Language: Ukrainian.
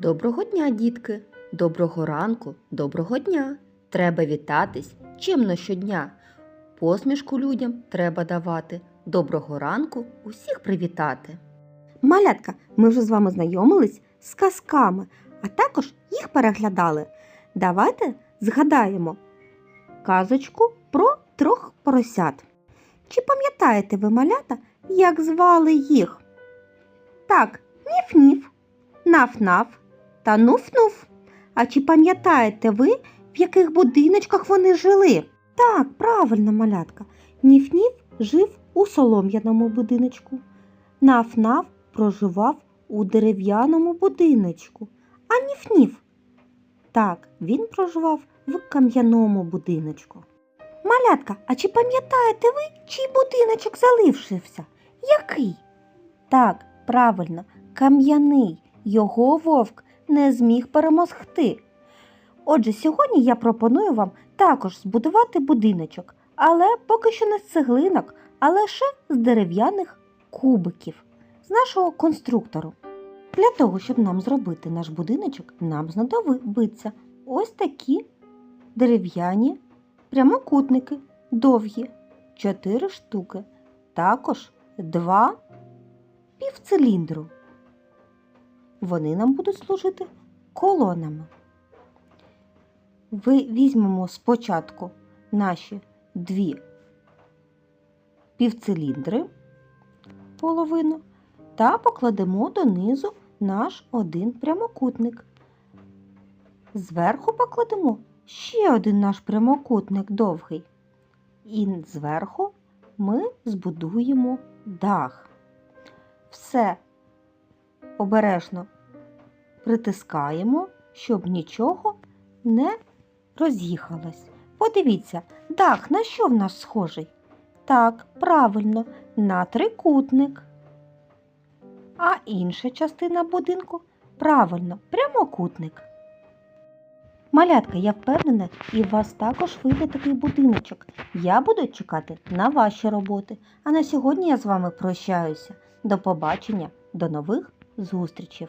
Доброго дня, дітки! Доброго ранку, доброго дня! Треба вітатись чимно щодня. Посмішку людям треба давати. Доброго ранку усіх привітати. Малятка, ми вже з вами знайомились з казками, а також їх переглядали. Давайте згадаємо казочку про трьох поросят. Чи пам'ятаєте ви малята, як звали їх? Так, ніф-ніф, наф-наф та нуф-нуф. А чи пам'ятаєте ви, в яких будиночках вони жили? Так, правильно, малятка. Ніф-ніф жив у солом'яному будиночку. Наф-наф проживав у дерев'яному будиночку, а ніф-ніф. Так, він проживав в кам'яному будиночку. Малятка, а чи пам'ятаєте ви, чий будиночок залишився? Який? Так, правильно, кам'яний. Його вовк не зміг перемогти. Отже, сьогодні я пропоную вам також збудувати будиночок, але поки що не з цеглинок, а лише з дерев'яних кубиків з нашого конструктору. Для того, щоб нам зробити наш будиночок, нам знадобиться ось такі дерев'яні прямокутники, довгі, 4 штуки, також два півциліндру. Вони нам будуть служити колонами. Ви візьмемо спочатку наші дві півциліндри половину та покладемо донизу наш один прямокутник. Зверху покладемо ще один наш прямокутник довгий. І зверху ми збудуємо дах. Все обережно притискаємо, щоб нічого не роз'їхалось. Подивіться, дах на що в нас схожий? Так, правильно, на трикутник. А інша частина будинку правильно, прямокутник. Малятка, я впевнена, і у вас також вийде такий будиночок. Я буду чекати на ваші роботи. А на сьогодні я з вами прощаюся. До побачення, до нових зустрічів!